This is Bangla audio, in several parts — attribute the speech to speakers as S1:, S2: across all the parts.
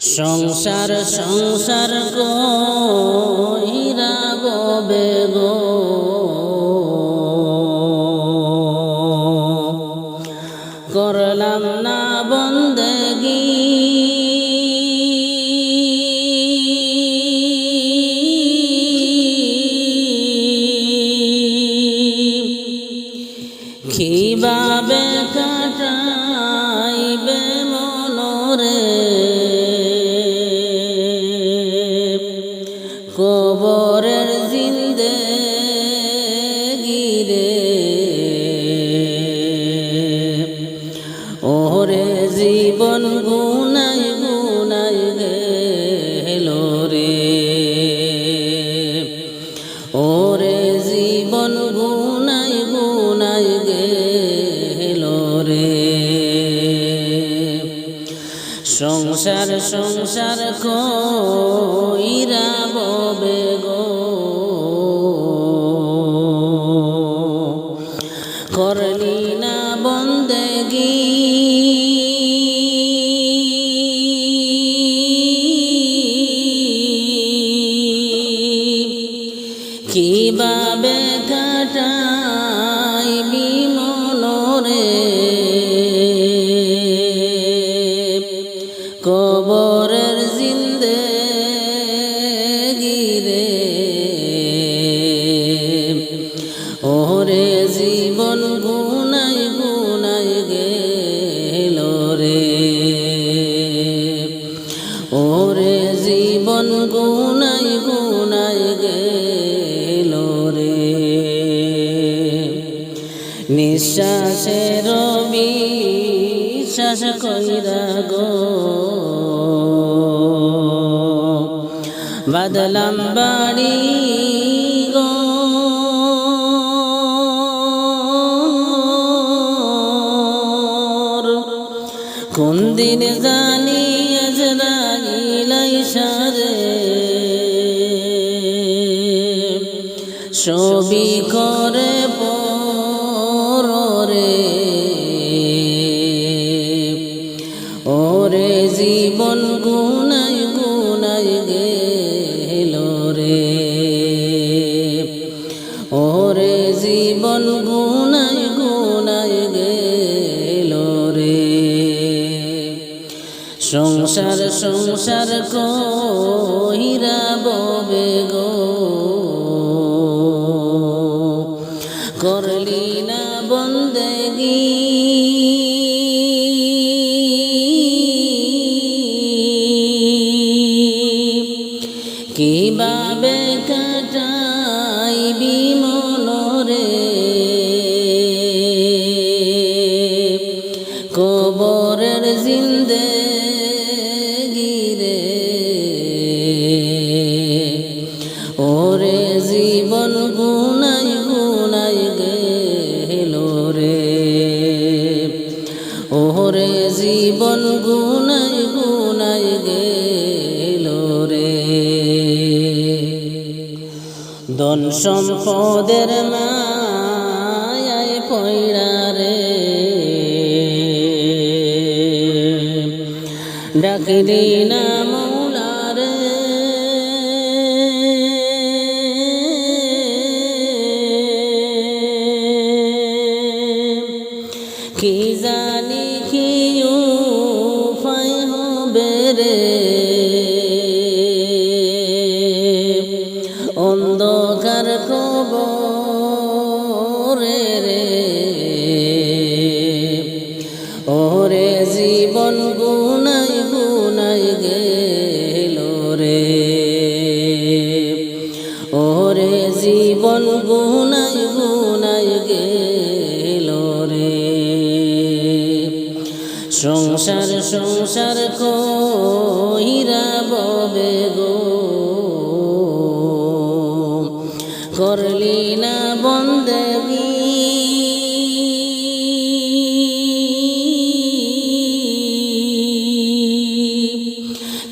S1: সংসার সংসার কইরা ববে গো। করলাম না বন্দেগি। কীভাবে কাটাইবে মনরে? ওরে জীবন গুনাই গুনাই গেল রে। ওরে জীবন গুনাই গুনাই গেল রে। সংসার সংসার কইরা কীভাবে কাটাইবি মনরে কবরের নিঃশ্বাসের বিশ্বাস কইরা গো। বাদলাম বাড়ি গো। কোন দিন জানি আজরাইলাই সারে। ছবি করে পরে ওরে জীবন গুনাই গুনাই গেল রে। সংসার সংসার কহিরা ববে গো। কবরের জিন্দে গিরে। ওরে জীবন গুনাই গুনাই গেল রে। ওরে জীবন গুনাই গুনাই গেল রে। ধন সম্পদের মায়ায় পয়রা ডাকলি না সংসার সংসার কইরা ববে গো। করলি না বন্দেগি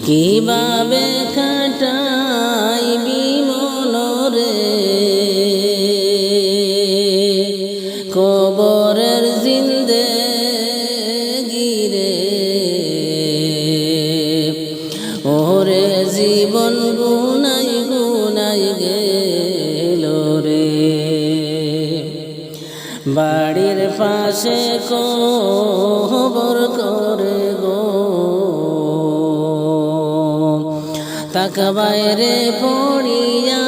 S1: কীভাবে কাটাইবি মনরে? কবরের বাড়ির পাশে কবর করে গো। তাক বাইরে পড়িয়া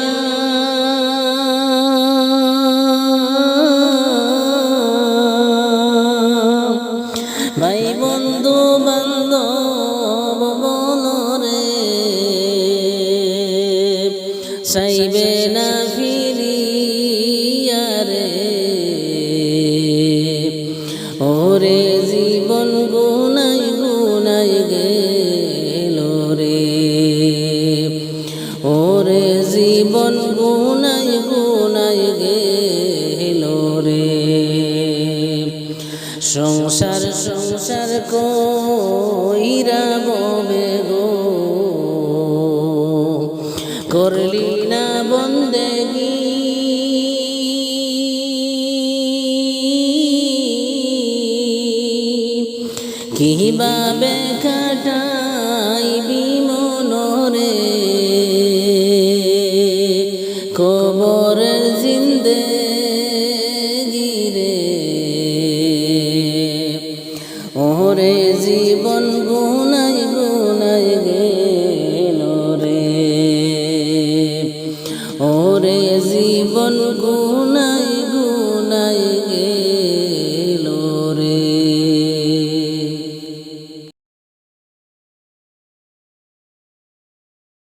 S1: ভাই বন্ধু বান্ধব বলরে সাইবে না সংসার কইরা ববে গো। করলি না বন্দেগি কীভাবে ওরে জীবন গুনাই গুনাই